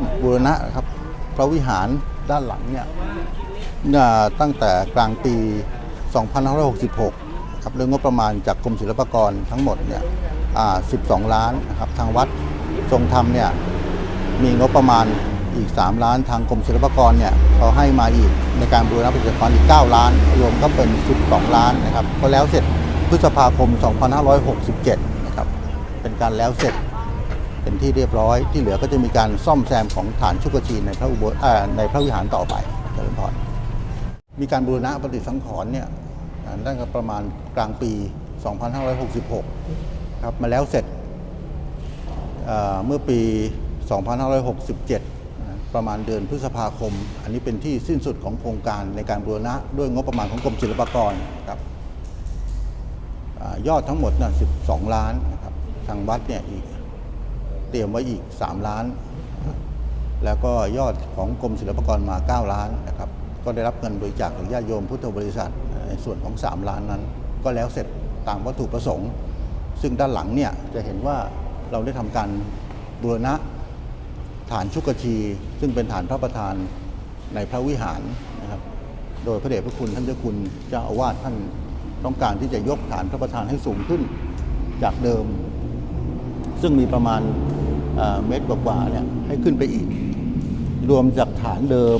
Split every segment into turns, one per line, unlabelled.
มบูรณะครับ พระวิหารด้านหลังเนี่ยตั้งแต่กลางปี 2566 ครับเรื่องงบประมาณจากกรมศิลปากรทั้งหมดเนี่ย12 ล้านนะครับทางวัดทรงธรรมเนี่ยมีงบประมาณอีก 3 ล้านทางกรมศิลปากรเนี่ยเขาให้มาอีกในการบูรณะปฏิสังขรณ์อีก 9 ล้าน รวมก็เป็น 12 ล้านนะครับก็แล้วเสร็จพฤษภาคม 2567 นะครับเป็นการแล้วเสร็จ เป็นที่เรียบร้อย ที่เหลือก็จะมีการซ่อมแซมของฐานชุกชีในพระอุโบสถในพระวิหารต่อไปเจริญพรมีการบูรณะปฏิสังขรณ์เนี่ยตั้งแต่ประมาณกลางปี 2566 ครับมาแล้วเสร็จเมื่อปี 2567 ประมาณเดือนพฤษภาคม อันนี้เป็นที่สิ้นสุดของโครงการในการบูรณะด้วยงบประมาณของกรมศิลปากรครับอยอดทั้งหมดนะ12 ล้านนะครับทางวัดเนี่ยอีก เตรียมไว้อีก 3 ล้าน แล้วก็ยอดของกรมศิลปากรมา 9 ล้านนะครับ ก็ได้รับเงินบริจาคจากญาติโยมพุทธบริษัทในส่วนของ 3 ล้านนั้น ก็แล้วเสร็จตามวัตถุประสงค์ ซึ่งด้านหลังเนี่ยจะเห็นว่าเราได้ทำการบูรณะฐานชุกชี ซึ่งเป็นฐานพระประธานในพระวิหารนะครับ โดยพระเดชพระคุณท่านเจ้าคุณเจ้าอาวาสท่านต้องการที่จะยกฐานพระประธานให้สูงขึ้นจากเดิม ซึ่งมีประมาณ เมตรกว่าๆเนี่ยให้ขึ้นไปอีก รวมจากฐานเดิม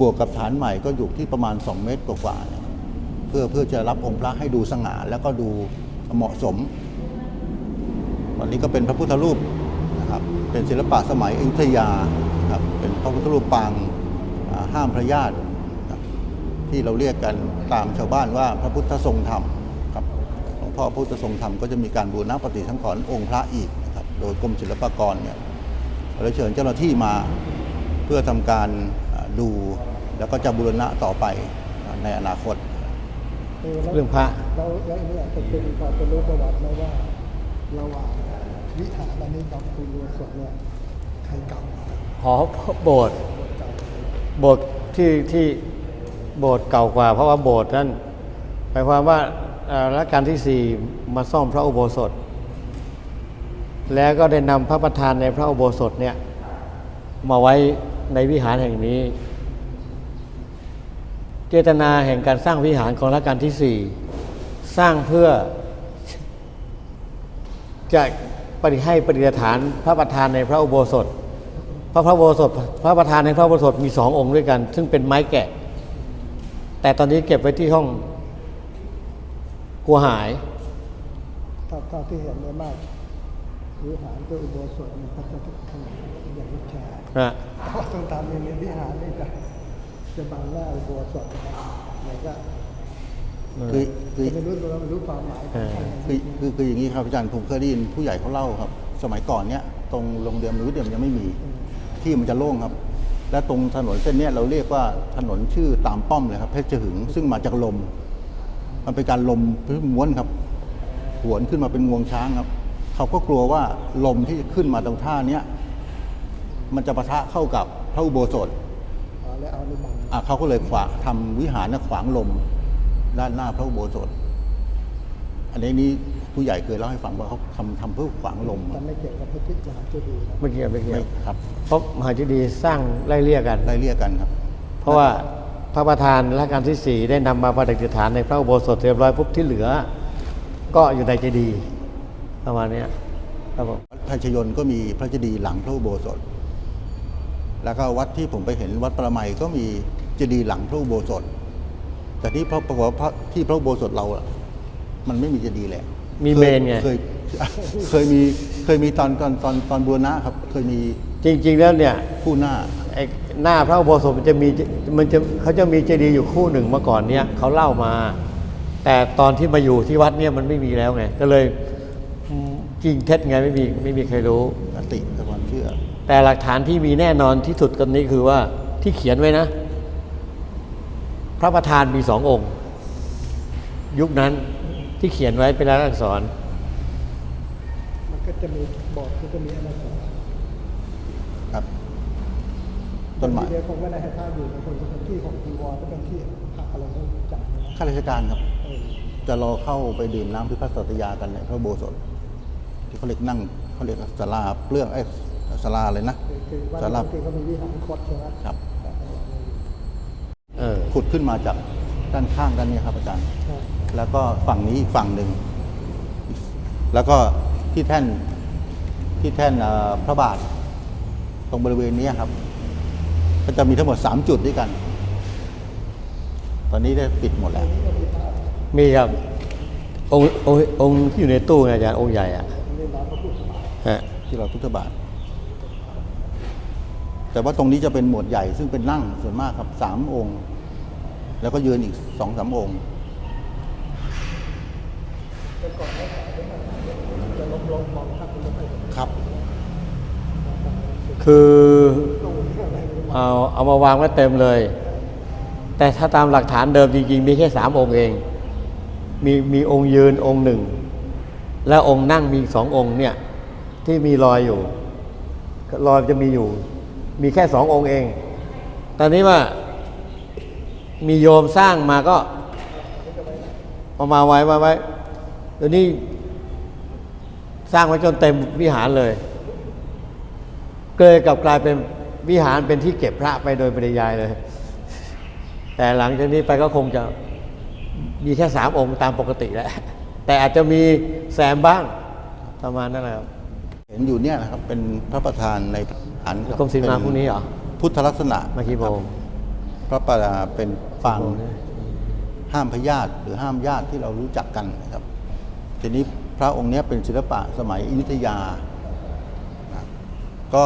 บวกกับฐานใหม่ก็อยู่ที่ประมาณ 2 เมตรกว่าๆเนี่ยเพื่อเพื่อจะรับองค์พระให้ดูสง่าแล้วก็ดูเหมาะสมตอนนี้ก็เป็นพระพุทธรูปนะครับเป็นศิลปะสมัยอยุธยาครับเป็นพระพุทธรูปปางห้ามพระญาติที่เราเรียกกันตามชาวบ้านว่าพระพุทธทรงธรรมครับหลวงพ่อพุทธทรงธรรมก็จะมีการบูรณะปฏิสังขรณ์องค์พระอีก โดยกรมศิลปากรเนี่ยเราเชิญเจ้าหน้าที่มาเพื่อทำการอ่าดูแล้วก็จะบูรณะต่อไปในอนาคต
เรื่องพระ
เราแล้วอันนี้อาจจะเป็นพอจะรู้ประวัติไหมว่าระหว่างวิหารอันนี้กับคุณวัวสดเนี่ยใครเก่า
หอโบสถ์โบสถ์ที่ที่โบสถ์เก่ากว่า เพราะว่าโบสถ์นั้นหมายความว่าเอ่อรัชกาลที่สี่มาซ่อมพระอุโบสถ แล้วก็ได้นำพระประธานในพระอุโบสถเนี่ยมาไว้ในวิหารแห่งนี้ เจตนาแห่งการสร้างวิหารของรัชกาลที่สี่สร้างเพื่อ จะปฏิให้ปฏิฐานพระประธานในพระอุโบสถ พระพระอุโบสถ พระประธานในพระอุโบสถมีสององค์ด้วยกัน ซึ่งเป็นไม้แกะ แต่ตอนนี้เก็บไว้ที่ห้องกลัวหาย
เท่าที่เห็นได้มาก วิหารตัวอุโบสถมันก็จะทุกขนาดอย่างวิชา
นะ
เพราะต้องทำในวิหารนี่จะจะบังหน้าอุโบสถมันก็
คือคือ
จะไม่รู้เราไม่รู้ความหมายของมัน
คือคือคืออย่างนี้ครับอาจารย์ผมเคยได้ยินผู้ใหญ่เขาเล่าครับ สมัยก่อนเนี้ยตรงโรงเรียนมนุษย์เดียมยังไม่มี ที่มันจะโล่งครับ และตรงถนนเส้นเนี้ยเราเรียกว่าถนนชื่อตามป้อมเลยครับเพชรหึงซึ่งมาจากลม มันเป็นการลมพื้นม้วนครับ หวนขึ้นมาเป็นงวงช้างครับ เขาก็กลัวว่าลมที่จะขึ้นมาตรงท่าเนี้ยมันจะปะทะเข้ากับพระอุโบสถ
เอาแล้วเอาในบัง
อะเขาก็เลยขวางทำวิหารน่ะขวางลมด้านหน้าพระอุโบสถ อันนี้นี่ผู้ใหญ่เคยเล่าให้ฟังว่าเขาทำทำเพื่อขวางลม
แต่ไม่เกี่ยวกับพระพุทธมหาเจดีย์นะ
ไม่เกี่ยวไม่เกี่ย
ไม่
ว
ครับ
เพราะมหาเจดีย์สร้างไล่เลี่ยกัน
ได้เรียกกันครับ
เพราะว่าพระประธานรัชกาลที่สี่ได้นำมาประดิษฐานในพระอุโบสถเรียบร้อยปุ๊บที่เหลือ ก็อยู่ในเจดีย์ ประมาณเนี้ยครับผม
วัดไทยชยนต์ก็มีพระเจดีย์หลังพระอุโบสถ แล้วก็วัดที่ผมไปเห็นวัดประไมัยก็มีเจดีย์หลังพระอุโบสถ แต่ที่พระปรากฏว่าพระที่พระอุโบสถเราอะมันไม่มีเจดีย์แหละ
มีเมนไง
เคยเคยมีเคยมีตอนตอนตอนตอนบูรณะครับ เคยมี
จริง ๆ แล้วเนี่ย
ผู้หน้า
ไอ้หน้าพระอุโบสถมันจะมีมันจะเขาจะมีเจดีย์อยู่คู่หนึ่งเมื่อก่อนเนี่ยเขาเล่ามา แต่ตอนที่มาอยู่ที่วัดเนี่ยมันไม่มีแล้วไงก็เลยอืม จริงเท็จไงไม่มีไม่มีใครรู้
อติกับความเชื่อ
แต่หลักฐานที่มีแน่นอนที่สุดกันนี้คือว่าที่เขียนไว้นะ พระประธานมีสององค์ ยุคนั้นที่เขียนไว้เป็นลายลักษณ์อักษร
มันก็จะมีบอร์ดมันก็มีอะไรสอน
ครับ ต้นไม้
เดียวคงไม่ได้ให้พระอยู่ในคนเป็นที่ของจีวรก็เป็นที่พระอะไรต้องจับนะ
ข้าราชการครับ
เออ
จะรอเข้าไปดื่มน้ำที่พระสัตยากันในพระอุโบสถ ที่เขาเรียกนั่งเขาเรียกศาลาเปลืองไอ้ศาลาเลยนะ
คือวัด
สำหรับ
ที่เขามีวิหารคดใช่ไหม
ครับ
เออ
ขุดขึ้นมาจากด้านข้างด้านนี้ครับอาจารย์ แล้วก็ฝั่งนี้อีกฝั่งหนึ่ง แล้วก็ที่แท่นที่แท่นพระบาท ตรงบริเวณนี้ครับ ก็จะมีทั้งหมด3จุดด้วยกัน ตอนนี้ได้ปิดหมดแล้ว
มีครับ องค์องค์องค์ที่อยู่ในตู้ไงอาจารย์องค์ใหญ่อะ ฮะ
ที่เราพุทธบาท แต่ว่าตรงนี้จะเป็นหมวดใหญ่ซึ่งเป็นนั่งส่วนมากครับสามองค์ แล้วก็ยืนอีกสองสามองค์
จะลงลงมองภาพเป็นไม่ค่อยเห็น
ครับ
คือเอาเอามาวางไว้เต็มเลย แต่ถ้าตามหลักฐานเดิมจริงๆ มีแค่สามองค์เอง มีมีองค์ยืนองค์หนึ่ง แล้วองค์นั่งมีสององค์เนี่ยที่มีรอยอยู่รอยจะมีอยู่ มีแค่สององค์เอง ตอนนี้ว่ามีโยมสร้างมาก็เอามาไว้ไว้ไว้เดี๋ยวนี้สร้างไว้จนเต็มวิหารเลยเกยกับกลายเป็นวิหารเป็นที่เก็บพระไปโดยปริยายเลย แต่หลังจากนี้ไปก็คงจะมีแค่สามองค์ตามปกติแล้ว แต่อาจจะมีแซมบ้างประมาณนั้นแหละครับ
เห็นอยู่เนี่ยนะครับเป็นพระประธานในอันคบ
กรมศิลป์มา
เป็
พรุ่งนี้เหรอ
พุทธลักษณะ
มากี่โมง
พระประธานเป็นปาง
กี่โมงเนี่ย
ห้ามพยาธิหรือห้ามญาติที่เรารู้จักกันนะครับ ทีนี้พระองค์เนี้ยเป็นศิลปะสมัยอยุธยานะก็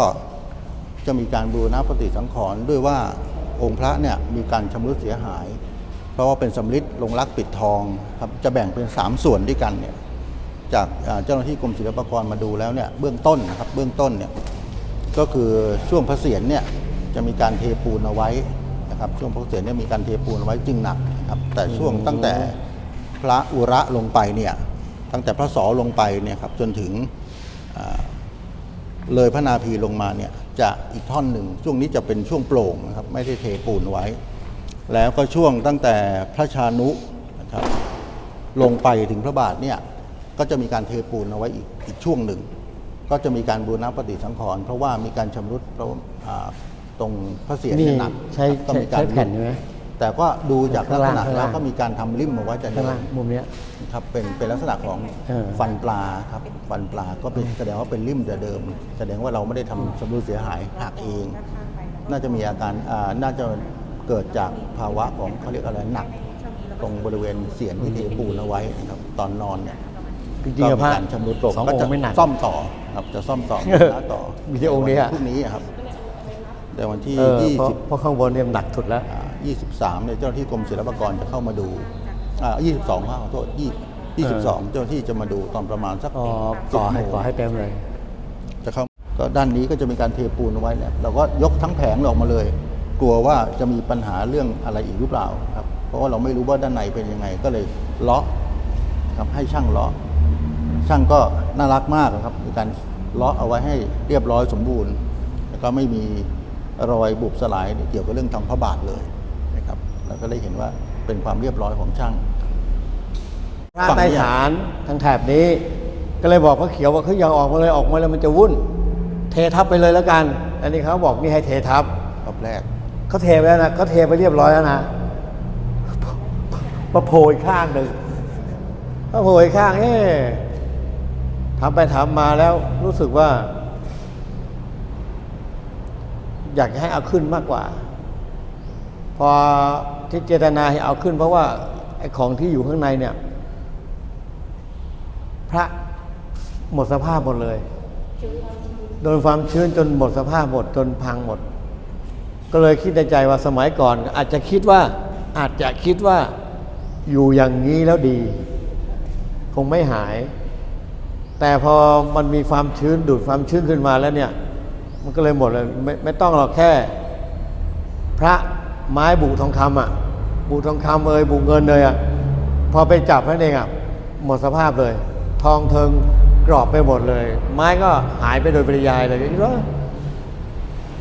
จะมีการบูรณะปฏิสังขรณ์ด้วยว่าองค์พระเนี่ยมีการชำรุดเสียหาย เพราะว่าเป็นสำริดลงรักปิดทองครับจะแบ่งเป็น 3 ส่วนด้วยกันเนี่ยจากอ่าเจ้าหน้าที่กรมศิลปากรมาดูแล้วเนี่ยเบื้องต้นนะครับเบื้องต้นเนี่ยก็คือช่วงพระเศียรเนี่ยจะมีการเทปูนเอาไว้นะครับช่วงพระเศียรเนี่ยมีการเทปูนเอาไว้จึงหนักนะครับแต่ช่วงตั้งแต่พระอุระลงไปเนี่ยตั้งแต่พระสอลงไปเนี่ยครับจนถึงอ่าเลยพระนาภีลงมาเนี่ยจะอีกท่อนหนึ่งช่วงนี้จะเป็นช่วงโปร่งนะครับไม่ได้เทปูนไว้ แล้วก็ช่วงตั้งแต่พระชานุนะครับลงไปถึงพระบาทเนี่ยก็จะมีการเทปูนเอาไว้อีกอีกช่วงหนึ่ง ก็จะมีการบูรณะปฏิสังขรณ์เพราะว่ามีการชำรุดเพราะอ่าตรงพระเศียร
นี่
เนี่ยหนัก
ใช้
ก็
ใช้
มีการ
ใช้แผ่นใช่ไหม
แต่ก็ดูจากลักษณะ
ข้างล่าง
แล้วก็มีการทำริมเอาไว้แต่
ข้าง
เดิ
ล่าง
ม
มุมเนี้ย
ครับเป็นเป็นลักษณะของ
เออ
ฟันปลาครับฟันปลาก็เป็นแสดงว่าเป็นริมแต่เดิม แสดงว่าเราไม่ได้ทำชำรุดเสียหายหักเอง น่าจะมีอาการอ่าน่าจะ เกิดจากภาวะของเขาเรียกอะไรหนัก ตรงบริเวณเสียนที่เทปูนเอาไว้นะครับตอนนอนเนี่ย
จริงๆอะพ
ก็
ระ
มีการชำรุดลง
สอง
ก็
อง
จะ
ค์ไม่หนัก
ซ่อมต่อครับจะซ่อมต่อ
เออ
บูรณะต่อ
มีที่องค์นี้อะ
พรุ่งนี้อะครับแต่วันที่
เออ
ยี่
เพราะ
สิบ
เพราะข้างบนเนี่ยมันหนักสุดแล้ว
ยี่สิบสามเนี่ยเจ้าหน้าที่กรมศิลปากรจะเข้ามาดูอ่ายี่สิบสองขอโทษยี่ยี่สิบสองเจ้าหน้าที่จะมาดูตอนประมาณสัก
อ๋อ
สิบ
ก่อให้
โมง
ก่อให้เต็มเลย
จะเข้าก็ด้านนี้ก็จะมีการเทปูนเอาไว้เนี่ยเราก็ยกทั้งแผงออกมาเลย กลัวว่าจะมีปัญหาเรื่องอะไรอีกหรือเปล่าครับ เพราะว่าเราไม่รู้ว่าด้านในเป็นยังไง ก็เลยเลาะครับให้ช่างเลาะช่างก็น่ารักมากนะครับมีการเลาะเอาไว้ให้เรียบร้อยสมบูรณ์แล้วก็ไม่มีรอยบุบสลายเกี่ยวกับเรื่องทำพระบาทเลยนะครับเราก็ได้เห็นว่าเป็นความเรียบร้อยของช่าง
พระ
ฝั่ง
ใต้
นี้
ฐานทางแถบนี้ ก็เลยบอกพระเขียวว่าเขาอย่าออกมาเลยออกมาเลยมันจะวุ่น เททับไปเลยแล้วกัน อันนี้เขาบอกนี่ให้เททับ
รอบแรก
เขาเทไปแล้วนะเขาเทไปเรียบร้อยแล้วนะมาโผล่อีกข้างหนึ่งมาโผล่อีกข้างเอ๊ะทำไปทำมาแล้วรู้สึกว่า อยากให้เอาขึ้นมากกว่า พอที่เจตนาให้เอาขึ้น เพราะว่าไอ้ของที่อยู่ข้างในเนี่ย พระหมดสภาพหมดเลย โดนความชื้นจนหมดสภาพหมดจนพังหมด ก็เลยคิดในใจว่าสมัยก่อน อาจจะคิดว่าอาจจะคิดว่าอยู่อย่างนี้แล้วดี คงไม่หาย แต่พอมันมีความชื้นดูดความชื้นขึ้นมาแล้วเนี่ย มันก็เลยหมดเลยไม่ไม่ต้องหรอกแค่ พระไม้บุทองคำอะ บุทองคำเอ่ยบุเงินเลยอะพอไปจับนั่นเองอะหมดสภาพเลย ทองเทิงกรอบไปหมดเลย ไม้ก็หายไปโดยปริยายเลยคิดว่า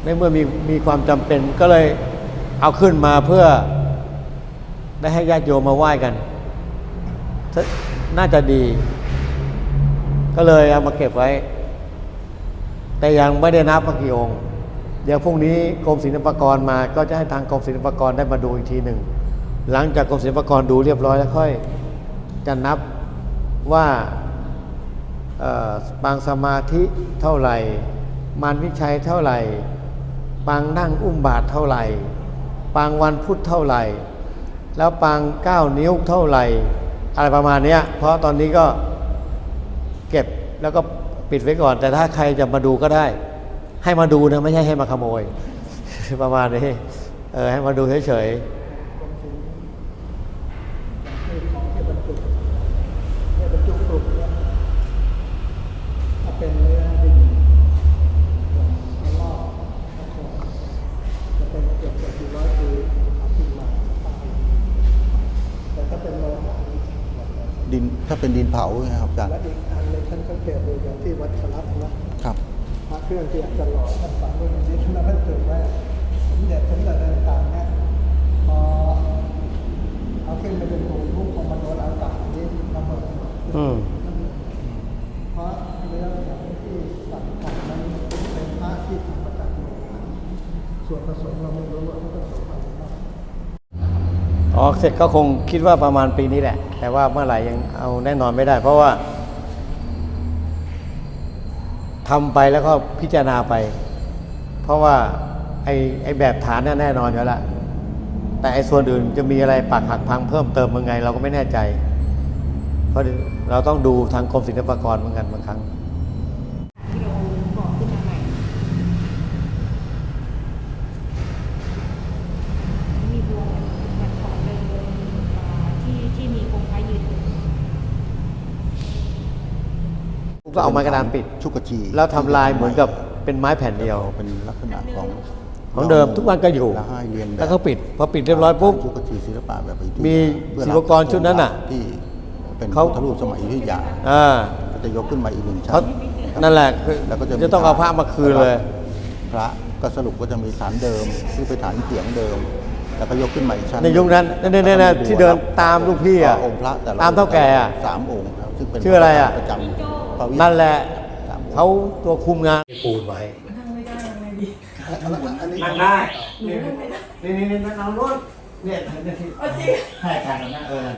ในเมื่อมีมีความจำเป็นก็เลยเอาขึ้นมาเพื่อได้ให้ญาติโยมมาไหว้กัน น่าจะดี ก็เลยเอามาเก็บไว้ แต่ยังไม่ได้นับว่ากี่องค์เดี๋ยวพรุ่งนี้กรมศิลปากรมาก็จะให้ทางกรมศิลปากรได้มาดูอีกทีหนึ่ง หลังจากกรมศิลปากรดูเรียบร้อยแล้วค่อยจะนับว่าเอ่อปางสมาธิเท่าไหร่ มารวิชัยเท่าไหร่ ปางนั่งอุ้มบาทเท่าไหร่ ปางวันพุธเท่าไหร่ แล้วปางเก้านิ้วเท่าไหร่ อะไรประมาณเนี้ยเพราะตอนนี้ก็เก็บแล้วก็ปิดไว้ก่อน แต่ถ้าใครจะมาดูก็ได้ ให้มาดูนะไม่ใช่ให้มาขโมย ประมาณนี้เออให้มาดูเฉยๆ
คือของที่บรรจุเนี่ยบรรจุกลุ่มเนี่ยถ้าเป็นเนื้อดินกระลอกตะขอจะเป็นเกือบเกือบสี่ร้อยปีเอาขึ้นมาตายแต่ถ้าเป็นโลหะนี่หมดเลย
ดินถ้า เป็นดินเผานะครับอาจารย์
และอีกอันเลยท่านสังเกตดูอย่างที่วัดชลัดนะครับ พระเครื่องที่อาจารย์หล่อท่านฝังไว้ในนี้ท่านท่านจุดไว้สมเด็จสมเด็จอะไรต่างๆเนี่ยพอเอาขึ้นไปเป็นผงลูกของมันโดนอากาศนี่ระเบิด
อืม
เพราะเรื่องของที่สังกัดนั้นเป็นพระที่ทำมาจากโลหะส่วนผสมเราไม่รู้ว่าเขาผสมอะไรบ้าง
ออกเสร็จก็คงคิดว่าประมาณปีนี้แหละ แต่ว่าเมื่อไหร่ยังเอาแน่นอนไม่ได้ เพราะว่าทำไปแล้วก็พิจารณาไป เพราะว่าไอ้ไอ้แบบฐานน่แน่นอนอยู่แล้วแต่ไอ้ส่วนอื่นจะมีอะไรปักหักพังเพิ่มเติมยังไง เราก็ไม่แน่ใจ เพราะเราต้องดูทางกรมศิลปากรเหมือนกันบางครั้ง
ที่เราบอกขึ้นมาใหม่มีดวงเหมือนของเดิมอ่าที่ที่มีองค์พระยืนอยู่
ก็เอาไม้กระดานปิด
ชุกชี
แล้วทำลายเหมือนกับเป็นไม้แผ่นเดียว
เป็นลักษณะของ
ของเดิมทุกวันก็อยู่
แล้วให้เรียนแบบ
แล้วก็ปิดพอปิดเรียบร้อยปุ๊บ
ชุกชีศิลปะแบบอยุธยา
มี
เพื่อ
ศิลปากรชุดนั้นน่ะ
ที่เป็น
เขา
พุทธรูปสมัยอยุธยา
อ่า
ก็จะยกขึ้นมาอีกหนึ่งชั้
เขา
น
นั่นแหละคือ
แล้วก็จะมี
จะต้องเอาพระมาคืนเลย
พระก็สรุปก็จะมีฐานเดิมที่เป็นฐานเสียงเดิม แล้วก็ยกขึ้นมาอีกชั้น
ในยุคนั้นนั่นๆๆ
แล้วก็มี
ที่เดินตามลูกพี่อะ
องค์พระแต่ละ
ตามเท่าแก่อะ
สามองค์ครับ ซึ่งเป็น
ชื่ออะไรอะ
ประจำพระวิหาร
นั่นแหละ
สามองค์
เขาตัวคุมงาน ปูนไว้
อันนี้
นั่งได้นี่นี่นี่นั่งเอาโน้นเนี่ยที่ให้ทางนะเออ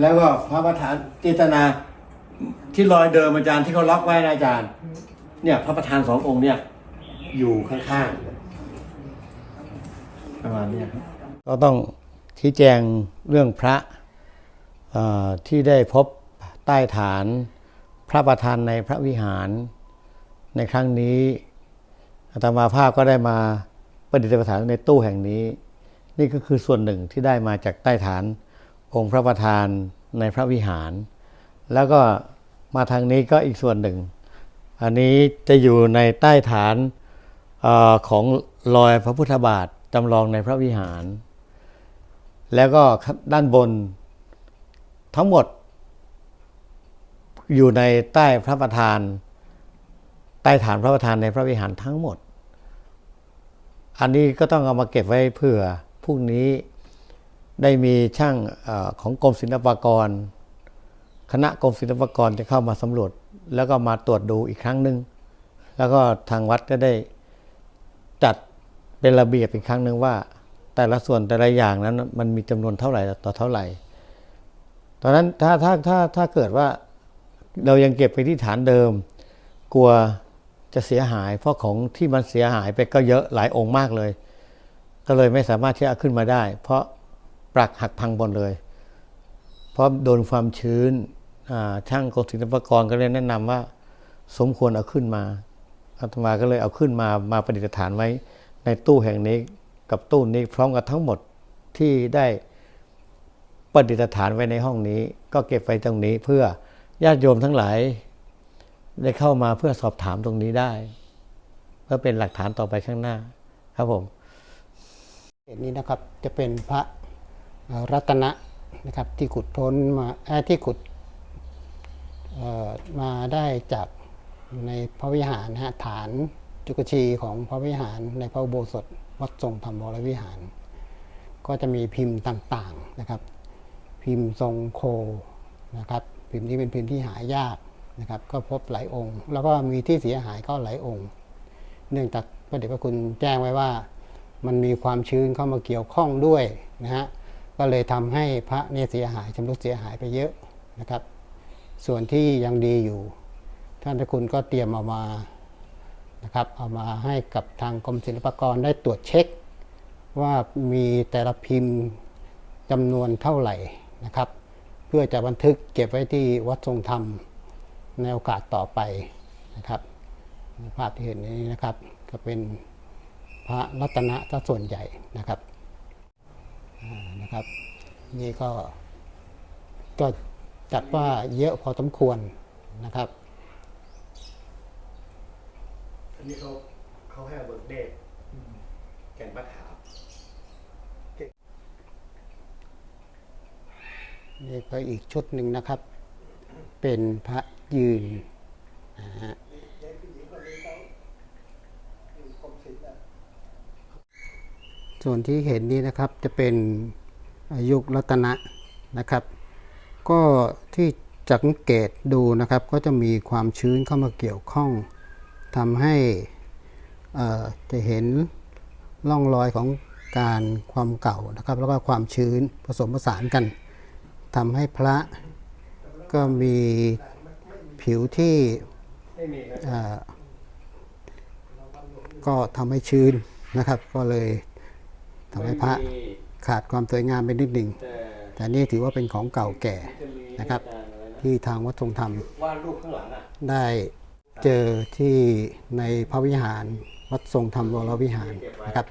แล้วก็พระประธานเจตนาที่รอยเดิมอาจารย์ที่เขาล็อกไว้นะอาจารย์ เนี่ย พระประธานสององค์เนี่ย อยู่ข้างๆประมาณเนี้ยครับ ก็ต้องชี้แจงเรื่องพระเอ่อที่ได้พบใต้ฐานพระประธานในพระวิหาร ในครั้งนี้อาตมาภาพก็ได้มาประดิษฐานในตู้แห่งนี้ นี่ก็คือส่วนหนึ่งที่ได้มาจากใต้ฐานองค์พระประธานในพระวิหาร แล้วก็มาทางนี้ก็อีกส่วนหนึ่ง อันนี้จะอยู่ในใต้ฐานออของรอยพระพุทธบาทจำลองในพระวิหาร แล้วก็ด้านบนทั้งหมด อยู่ในใต้พระประธาน ใต้ฐานพระประธานในพระวิหารทั้งหมด อันนี้ก็ต้องเอามาเก็บไว้เผื่อพรุ่งนี้ได้มีช่างอของกรมศิลปากร คณะกรมศิลปากรจะเข้ามาสำรวจ แล้วก็มาตรวจดูอีกครั้งหนึ่งแล้วก็ทางวัดก็ได้จัดเป็นระเบียบอีกครั้งหนึ่งว่า แต่ละส่วนแต่ละอย่างนั้นมันมีจำนวนเท่าไหร่ต่อเท่าไหร่ตอนนั้นถ้าถ้าถ้าถ้าเกิดว่า เรายังเก็บไปที่ฐานเดิม กลัวจะเสียหาย เพราะของที่มันเสียหายไปก็เยอะหลายองค์มากเลย ก็เลยไม่สามารถที่จะเอาขึ้นมาได้ เพราะปรักหักพังหมดเลย เพราะโดนความชื้นอ่าช่างกรมศิลปากรก็เลยแนะนำว่า สมควรเอาขึ้นมาอาตมาก็เลยเอาขึ้นมามาประดิษฐานไว้ ในตู้แห่งนี้กับตู้นี้พร้อมกับทั้งหมดที่ได้ประดิษฐานไว้ในห้องนี้ ก็เก็บไว้ตรงนี้เพื่อ ญาติโยมทั้งหลายได้เข้ามาเพื่อสอบถามตรงนี้ได้ เพื่อเป็นหลักฐานต่อไปข้างหน้า ครับผม
เหตุนี้นะครับจะเป็นพระรัตนะนะครับที่ขุดพ้นมาเอ่อที่ขุดมาได้จากในพระวิหารนะฮะฐานจุกชีของพระวิหารในพระอุโบสถวัดทรงธรรมวรวิหาร ก็จะมีพิมพ์ต่างๆนะครับ พิมพ์ทรงโคนะครับ พิมพ์นี้เป็นพิมพ์ที่หายากนะครับก็พบหลายองค์ แล้วก็มีที่เสียหายก็หลายองค์ เนื่องจากพระเดชพระคุณแจ้งไว้ว่า มันมีความชื้นเข้ามาเกี่ยวข้องด้วยนะฮะก็เลยทำให้พระเนี่ยเสียหายชำรุดเสียหายไปเยอะนะครับ ส่วนที่ยังดีอยู่ ท่านเจ้าคุณก็เตรียมเอามานะครับเอามาให้กับทางกรมศิลปากรได้ตรวจเช็ค ว่ามีแต่ละพิมพ์จำนวนเท่าไหร่นะครับ เพื่อจะบันทึกเก็บไว้ที่วัดทรงธรรมในโอกาสต่อไปนะครับภาพที่เห็นนี้นะครับ ก็เป็นพระรัตนะซะส่วนใหญ่นะครับนะครับ นี่ก็ก็จัดว่าเยอะพอสมควรนะครับ
อันนี้เขาเขาให้เบิกเดชแก่นพระขา
นี่ก็อีกชุดหนึ่งนะครับ เป็นพระยืนนะฮะส่วนที่เห็นนี้นะครับจะเป็นอายุรัตนะนะครับ ก็ที่สังเกตดูนะครับก็จะมีความชื้นเข้ามาเกี่ยวข้องทำให้จะเห็นร่องรอยของการความเก่านะครับ แล้วก็ความชื้นผสมผสานกัน ทำให้พระก็มีผิวที่ก็ทำให้ชื้นนะครับ ก็เลยทำให้พระขาดความสวยงามไปนิดหนึ่ง แต่นี่ถือว่าเป็นของเก่าแก่นะครับ ที่ทางวัดทรงธรรมได้เจอที่ในพระวิหารวัดทรงธรรมวรวิหารนะครับ